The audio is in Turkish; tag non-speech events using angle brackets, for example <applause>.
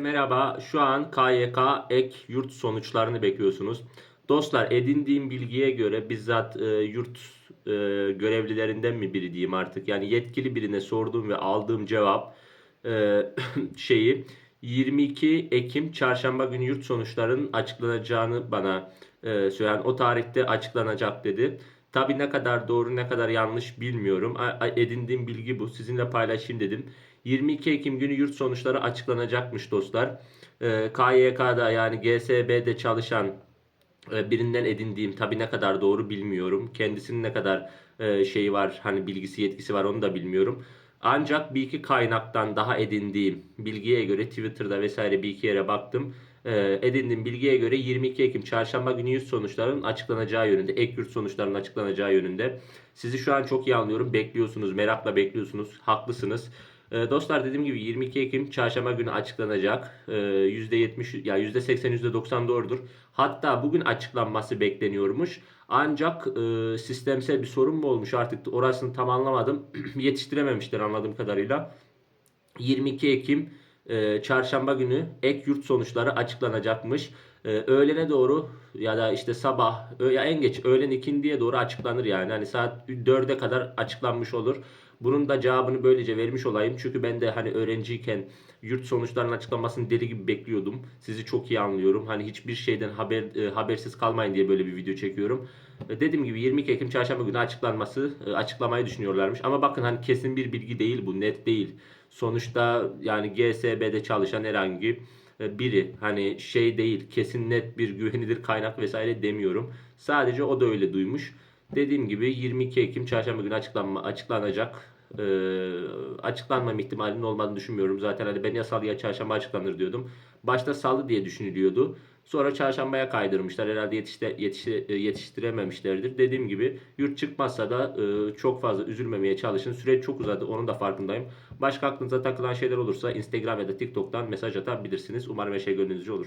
Merhaba, şu an KYK ek yurt sonuçlarını bekliyorsunuz. Dostlar edindiğim bilgiye göre bizzat e, yurt e, görevlilerinden mi biri diyeyim artık. Yani yetkili birine sorduğum ve aldığım cevap e, <coughs> şeyi 22 Ekim çarşamba günü yurt sonuçlarının açıklanacağını bana e, söyleyen o tarihte açıklanacak dedi. Tabii ne kadar doğru ne kadar yanlış bilmiyorum. Edindiğim bilgi bu. Sizinle paylaşayım dedim. 22 Ekim günü yurt sonuçları açıklanacakmış dostlar. Ee, KYK'da yani GSB'de çalışan e, birinden edindiğim tabii ne kadar doğru bilmiyorum. Kendisinin ne kadar e, şeyi var hani bilgisi yetkisi var onu da bilmiyorum. Ancak bir iki kaynaktan daha edindiğim bilgiye göre Twitter'da vesaire bir iki yere baktım. E, edindiğim bilgiye göre 22 Ekim çarşamba günü yurt sonuçlarının açıklanacağı yönünde, ek yurt sonuçlarının açıklanacağı yönünde. Sizi şu an çok iyi anlıyorum. Bekliyorsunuz, merakla bekliyorsunuz. Haklısınız. Ee, Dostlar dediğim gibi 22 Ekim çarşamba günü açıklanacak. Ee, %70 ya %80 %90 doğrudur. Hatta bugün açıklanması bekleniyormuş. Ancak e, sistemsel bir sorun mu olmuş artık orasını tam anlamadım. <clears throat> Yetiştirememişler anladığım kadarıyla. 22 Ekim e, çarşamba günü ek yurt sonuçları açıklanacakmış. E, öğlene doğru ya da işte sabah ya en geç öğlen ikindiye doğru açıklanır yani. Hani saat 4'e kadar açıklanmış olur. Bunun da cevabını böylece vermiş olayım. Çünkü ben de hani öğrenciyken yurt sonuçlarının açıklanmasını deli gibi bekliyordum. Sizi çok iyi anlıyorum. Hani hiçbir şeyden haber e, habersiz kalmayın diye böyle bir video çekiyorum. E, Dediğim gibi 22 Ekim çarşamba günü açıklanması e, açıklamayı düşünüyorlarmış. Ama bakın hani kesin bir bilgi değil bu, net değil. Sonuçta yani GSB'de çalışan herhangi e, biri hani şey değil, kesin net bir güvenilir kaynak vesaire demiyorum. Sadece o da öyle duymuş. Dediğim gibi 22 Ekim çarşamba günü açıklanma açıklanacak. Ee, açıklanmam ihtimalinin olmadığını düşünmüyorum. Zaten hani ben ya salı ya çarşamba açıklanır diyordum. Başta salı diye düşünülüyordu. Sonra çarşambaya kaydırmışlar. Herhalde yetişte, yetişe- e, yetiştirememişlerdir. Dediğim gibi yurt çıkmazsa da e, çok fazla üzülmemeye çalışın. Süreç çok uzadı. Onun da farkındayım. Başka aklınıza takılan şeyler olursa Instagram ya da TikTok'tan mesaj atabilirsiniz. Umarım her şey gönlünüzce olur.